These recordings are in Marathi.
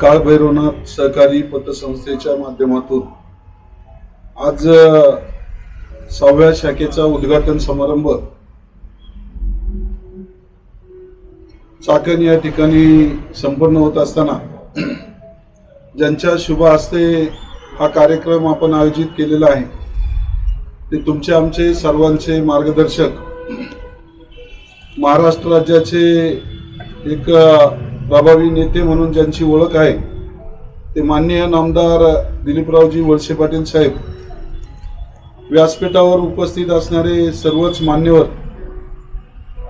काळभैरवनाथ सहकारी पतसंस्थेच्या माध्यमातून आज सहाव्या शाखेचा उद्घाटन समारंभ चाकण या ठिकाणी संपन्न होत असताना ज्यांच्या शुभ हस्ते हा कार्यक्रम आपण आयोजित केलेला आहे ते तुमचे आमचे सर्वांचे मार्गदर्शक महाराष्ट्र राज्याचे एक प्रभावी नेते म्हणून ज्यांची ओळख आहे ते माननीय नामदार दिलीपरावजी वळसे पाटील साहेब व्यासपीठावर उपस्थित असणारे सर्वच मान्यवर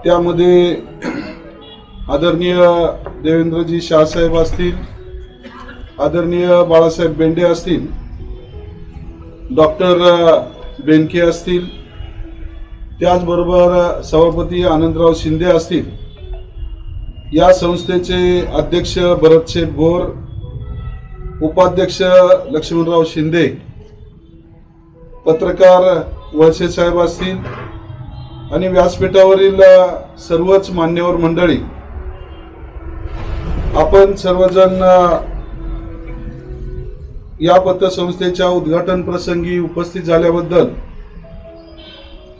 त्यामध्ये आदरणीय देवेंद्रजी शाहसाहेब असतील आदरणीय बाळासाहेब बेंडे असतील डॉक्टर बेनके असतील त्याचबरोबर सभापती आनंदराव शिंदे असतील या संस्थेचे अध्यक्ष भरतशेठ बोर उपाध्यक्ष लक्ष्मणराव शिंदे पत्रकार वळसे साहेब असतील आणि व्यासपीठावरील सर्वच मान्यवर मंडळी. आपण सर्वजण या पतसंस्थेच्या उद्घाटन प्रसंगी उपस्थित झाल्याबद्दल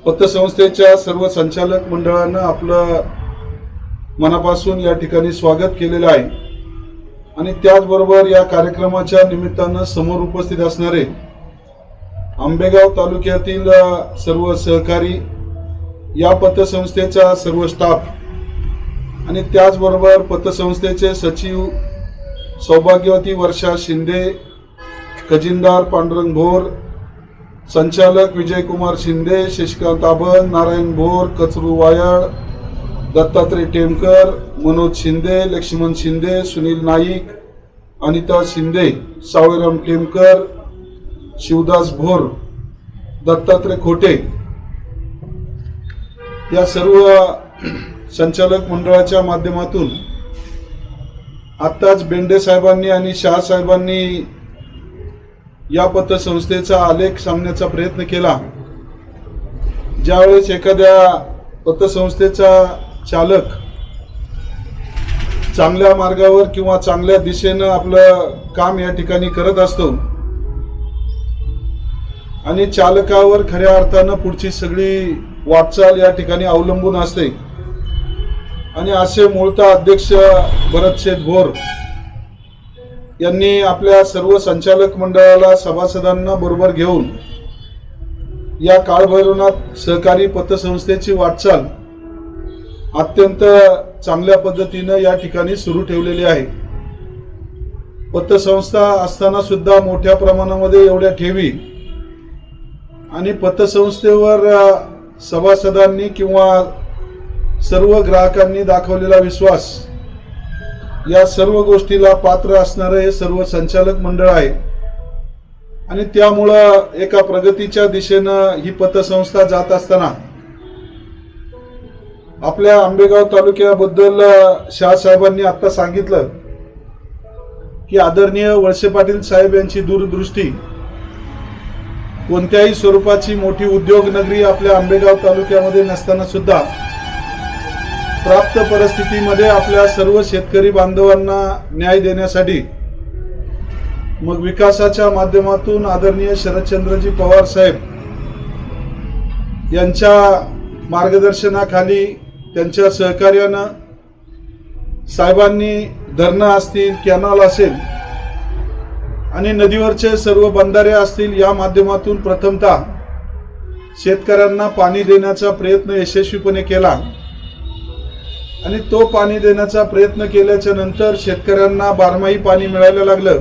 पतसंस्थेच्या सर्व संचालक मंडळानं आपलं मनापासून या ठिकाणी स्वागत केलेलं आहे. आणि त्याचबरोबर या कार्यक्रमाच्या निमित्तानं समोर उपस्थित असणारे आंबेगाव तालुक्यातील सर्व सहकारी या पतसंस्थेचा सर्व स्टाफ आणि त्याचबरोबर पतसंस्थेचे सचिव सौभाग्यवती वर्षा शिंदे खजिनदार पांडुरंग भोर संचालक विजयकुमार शिंदे शशिकांत आभन नारायण भोर कचरू वायाळ दत्तात्रय टेमकर मनोज शिंदे लक्ष्मण शिंदे सुनील नाईक अनिता शिंदे सावळीराम टेमकर शिवदास भोर दत्तात्रय खोटे. या सर्व संचालक मंडळाच्या माध्यमातून आत्ताच बेंडे साहेबांनी आणि शाह साहेबांनी या पतसंस्थेचा आलेख सांगण्याचा प्रयत्न केला. ज्यावेळेस एखाद्या पतसंस्थेचा चालक चांगल्या मार्गावर किंवा चांगल्या दिशेनं आपलं काम या ठिकाणी करत असतो. आणि चालकावर खऱ्या अर्थानं पुढची सगळी वाटचाल या ठिकाणी अवलंबून असते. आणि असे मूळतः अध्यक्ष भरत शेठ भोर यांनी आपल्या सर्व संचालक मंडळाला सभासदांना बरोबर घेऊन या काळभैरवनाथ सहकारी पतसंस्थेची वाटचाल अत्यंत चांगल्या पद्धतीनं या ठिकाणी सुरू ठेवलेली आहे. पतसंस्था असताना सुद्धा मोठ्या प्रमाणामध्ये एवढ्या ठेवी आणि पतसंस्थेवर सभासदांनी किंवा सर्व ग्राहकांनी दाखवलेला विश्वास या सर्व गोष्टीला पात्र असणारं हे सर्व संचालक मंडळ आहे. आणि त्यामुळं एका प्रगतीच्या दिशेनं ही पतसंस्था जात असताना आपल्या आंबेगाव तालुक्याबद्दल शाहसाहेबांनी आत्ता सांगितलं की आदरणीय वळसे पाटील साहेब यांची दूरदृष्टी कोणत्याही स्वरूपाची मोठी उद्योग नगरी आपल्या आंबेगाव तालुक्यामध्ये नसताना सुद्धा प्राप्त परिस्थितीमध्ये आपल्या सर्व शेतकरी बांधवांना न्याय देण्यासाठी मग विकासाच्या माध्यमातून आदरणीय शरदचंद्रजी पवार साहेब यांच्या मार्गदर्शनाखाली त्यांच्या सहकार्यानं साहेबांनी धरणं असतील कॅनॉल असेल आणि नदीवरचे सर्व बंधारे असतील या माध्यमातून प्रथमतः शेतकऱ्यांना पाणी देण्याचा प्रयत्न यशस्वीपणे केला. आणि तो पाणी देण्याचा प्रयत्न केल्याच्यानंतर शेतकऱ्यांना बारमाही पाणी मिळायला लागलं.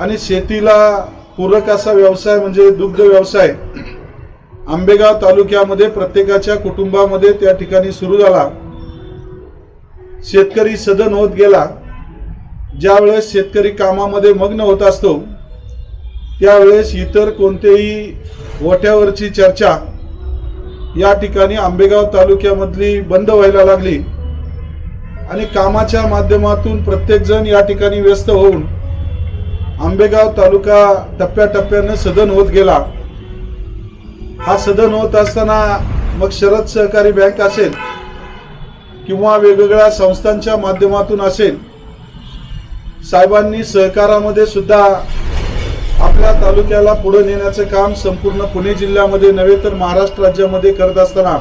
आणि शेतीला पूरक असा व्यवसाय म्हणजे दुग्ध व्यवसाय आंबेगाव तालुक्यामध्ये प्रत्येकाच्या कुटुंबामध्ये त्या ठिकाणी सुरू झाला. शेतकरी सदन होत गेला. ज्यावेळेस शेतकरी कामामध्ये मग्न होत असतो त्यावेळेस इतर कोणतेही वट्यावरची चर्चा या ठिकाणी आंबेगाव तालुक्यामधली बंद व्हायला लागली. आणि कामाच्या माध्यमातून प्रत्येकजण या ठिकाणी व्यस्त होऊन आंबेगाव तालुका टप्प्याटप्प्यानं सदन होत गेला. हा सदन होत असताना मग शरद सहकारी बँक असेल किंवा वेगवेगळ्या संस्थांच्या माध्यमातून असेल साहेबांनी सहकारामध्ये सुद्धा आपल्या तालुक्याला पुढे नेण्याचं काम संपूर्ण पुणे जिल्ह्यामध्ये नव्हे तर महाराष्ट्र राज्यामध्ये करत असताना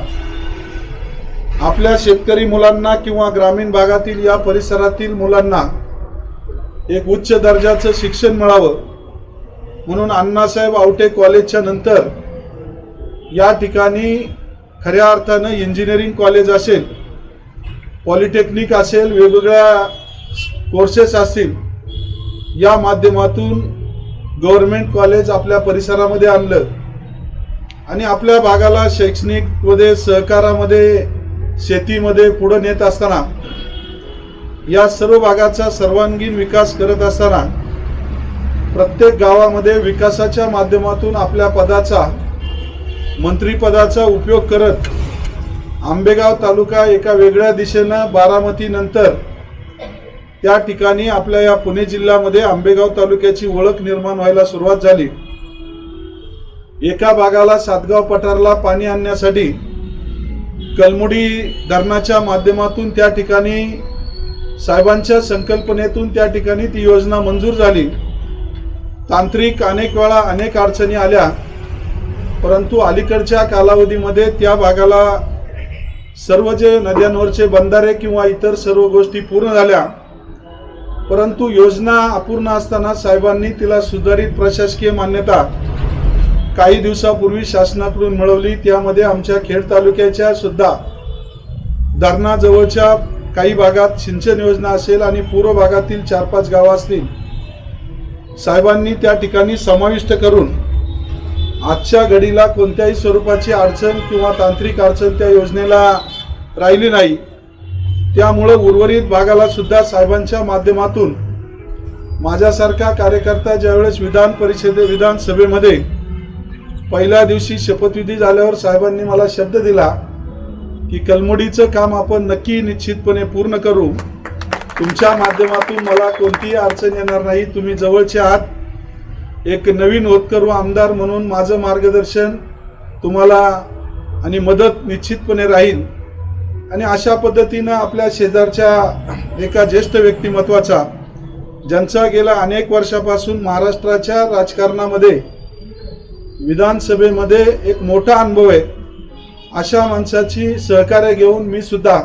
आपल्या शेतकरी मुलांना किंवा ग्रामीण भागातील या परिसरातील मुलांना एक उच्च दर्जाचं शिक्षण मिळावं. म्हणून अण्णासाहेब आवटे कॉलेजच्या नंतर या ठिकाणी खऱ्या अर्थानं इंजिनिअरिंग कॉलेज असेल पॉलिटेक्निक असेल वेगवेगळ्या कोर्सेस असतील या माध्यमातून गव्हर्मेंट कॉलेज आपल्या परिसरामध्ये आणलं. आणि आपल्या भागाला शैक्षणिकमध्ये सहकारामध्ये शेतीमध्ये पुढं नेत असताना या सर्व भागाचा सर्वांगीण विकास करत असताना प्रत्येक गावामध्ये विकासाच्या माध्यमातून आपल्या पदाचा मंत्रीपदाचा उपयोग करत आंबेगाव तालुका एका वेगळ्या दिशेनं बारामतीनंतर त्या ठिकाणी आपल्या या पुणे जिल्ह्यामध्ये आंबेगाव तालुक्याची ओळख निर्माण व्हायला सुरुवात झाली. एका भागाला सातगाव पठारला पाणी आणण्यासाठी कलमुडी धरणाच्या माध्यमातून त्या ठिकाणी साहेबांच्या संकल्पनेतून त्या ठिकाणी ती योजना मंजूर झाली. तांत्रिक अनेक वेळा अनेक अडचणी आल्या. परंतु अलीकडच्या कालावधीमध्ये त्या भागाला सर्व जे नद्यांवरचे बंधारे किंवा इतर सर्व गोष्टी पूर्ण झाल्या. परंतु योजना अपूर्ण असताना साहेबांनी तिला सुधारित प्रशासकीय मान्यता काही दिवसापूर्वी शासनाकडून मिळवली. त्यामध्ये आमच्या खेड तालुक्याच्या सुद्धा धरणाजवळच्या काही भागात सिंचन योजना असेल आणि पूर्व भागातील चार पाच गावं असतील. साहेबांनी त्या ठिकाणी समाविष्ट करून आजच्या घडीला कोणत्याही स्वरूपाची अडचण किंवा तांत्रिक अडचण त्या योजनेला राहिली नाही. त्यामुळं उर्वरित भागाला सुद्धा साहेबांच्या माध्यमातून माझ्यासारखा कार्यकर्ता ज्यावेळेस विधान परिषदे विधानसभेमध्ये पहिल्या दिवशी शपथविधी झाल्यावर साहेबांनी मला शब्द दिला की कलमडीचं काम आपण नक्की निश्चितपणे पूर्ण करू. तुमच्या माध्यमातून मला कोणतीही अडचण येणार नाही. तुम्ही जवळचे आहात. एक नवीन होतकरू आमदार म्हणून माझं मार्गदर्शन तुम्हाला आणि मदत निश्चितपणे राहील. आणि अशा पद्धतीनं आपल्या शेजारच्या एका ज्येष्ठ व्यक्तिमत्वाचा ज्यांचा गेल्या अनेक वर्षापासून महाराष्ट्राच्या राजकारणामध्ये विधानसभेमध्ये एक मोठा अनुभव आहे. अशा माणसाची सहकार्य घेऊन मी सुद्धा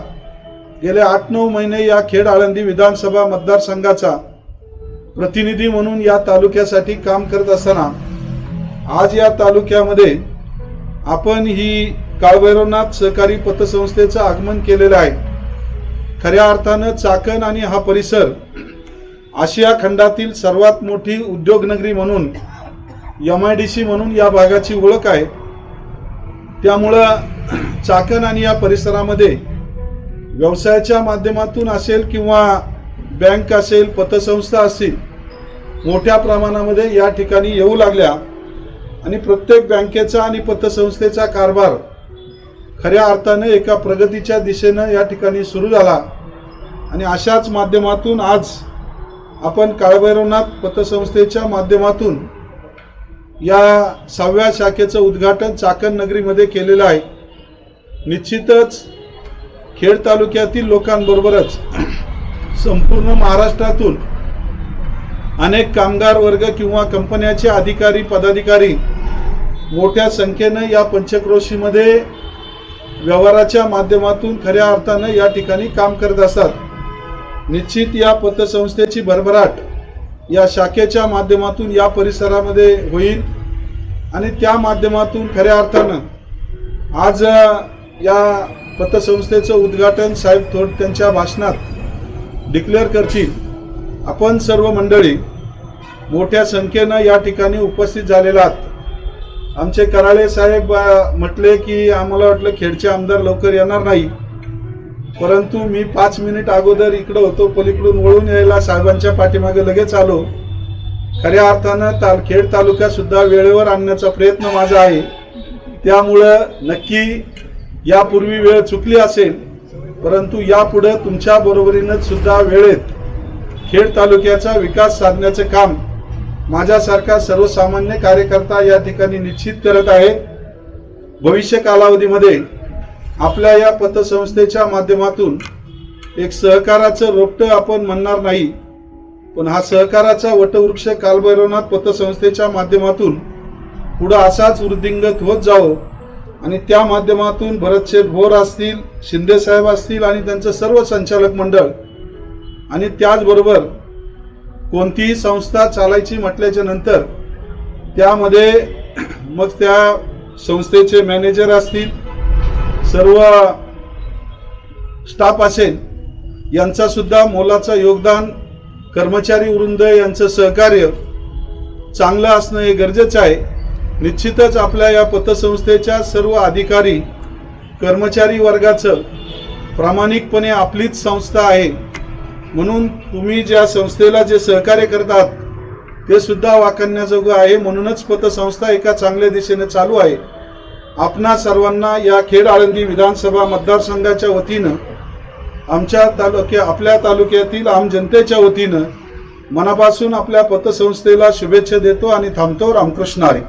गेले आठ नऊ महिने या खेड आळंदी विधानसभा मतदारसंघाचा प्रतिनिधी म्हणून या तालुक्यासाठी काम करत असताना आज या तालुक्यामध्ये आपण ही काळभैरवनाथ सहकारी पतसंस्थेचं आगमन केलेलं आहे. खऱ्या अर्थानं चाकण आणि हा परिसर आशिया खंडातील सर्वात मोठी उद्योगनगरी म्हणून एम आय डी सी म्हणून या भागाची ओळख आहे. त्यामुळं चाकण आणि या परिसरामध्ये व्यवसायाच्या माध्यमातून असेल किंवा बँक असेल पतसंस्था असतील मोठ्या प्रमाणामध्ये या ठिकाणी येऊ लागल्या आणि प्रत्येक बँकेचा आणि पतसंस्थेचा कारभार खऱ्या अर्थानं एका प्रगतीच्या दिशेनं या ठिकाणी सुरू झाला. आणि अशाच माध्यमातून आज आपण काळभैरवनाथ पतसंस्थेच्या माध्यमातून या सहाव्या शाखेचं उद्घाटन चाकण नगरीमध्ये केलेलं आहे. निश्चितच खेड तालुक्यातील लोकांबरोबरच संपूर्ण महाराष्ट्रातून अनेक कामगार वर्ग किंवा कंपन्याचे अधिकारी पदाधिकारी मोठ्या संख्येनं या पंचक्रोशीमध्ये व्यवहाराच्या माध्यमातून खऱ्या अर्थानं या ठिकाणी काम करत असतात. निश्चित या पतसंस्थेची भरभराट या शाखेच्या माध्यमातून या परिसरामध्ये होईल आणि त्या माध्यमातून खऱ्या अर्थानं आज या पतसंस्थेचं उद्घाटन साहेब थोड त्यांच्या भाषणात डिक्लेअर करतील आपण सर्व मंडळी मोठ्या संख्येनं या ठिकाणी उपस्थित झालेला आहात. आमचे कराळे साहेब म्हटले की आम्हाला वाटलं खेडचे आमदार लवकर येणार नाही. परंतु मी पाच मिनिट अगोदर इकडं होतो पलीकडून वळून यायला साहेबांच्या पाठीमागे लगेच आलो. खऱ्या अर्थानं ताल खेड तालुका सुद्धा वेळेवर आणण्याचा प्रयत्न माझा आहे. त्यामुळं नक्की यापूर्वी वेळ चुकली असेल परंतु यापुढं तुमच्या बरोबरीनं सुद्धा वेळेत खेड तालुक्याचा विकास साधण्याचं काम माझ्यासारखा सर्वसामान्य कार्यकर्ता या ठिकाणी निश्चित करत आहे. भविष्य कालावधीमध्ये आपल्या या पतसंस्थेच्या माध्यमातून एक सहकाराचं रोपटं आपण म्हणणार नाही पण हा सहकाराचा वटवृक्ष कालभैरवनाथ पतसंस्थेच्या माध्यमातून पुढं असाच वृद्धिंगत होत जावं आणि त्या माध्यमातून भरतशेठ भोर असतील शिंदे साहेब असतील आणि त्यांचं सर्व संचालक मंडळ. आणि त्याचबरोबर कोणतीही संस्था चालायची म्हटल्याच्या नंतर त्यामध्ये मग त्या संस्थेचे मॅनेजर असतील सर्व स्टाफ असेल यांचासुद्धा मोलाचं योगदान कर्मचारी वृंद यांचं सहकार्य चांगलं असणं हे गरजेचं आहे. निश्चितच आपल्या या पतसंस्थेच्या सर्व अधिकारी कर्मचारी वर्गाचं प्रामाणिकपणे आपलीच संस्था आहे. म्हणून तुम्ही ज्या संस्थेला जे सहकार्य करतात ते सुद्धा वाकण्याजोगं आहे. म्हणूनच पतसंस्था एका चांगल्या दिशेने चालू आहे. आपणा सर्वांना या खेड आळंदी विधानसभा मतदारसंघाच्या वतीनं आमच्या तालुक्या आपल्या तालुक्यातील आम जनतेच्या वतीनं मनापासून आपल्या पतसंस्थेला शुभेच्छा देतो आणि थांबतो रामकृष्ण आरे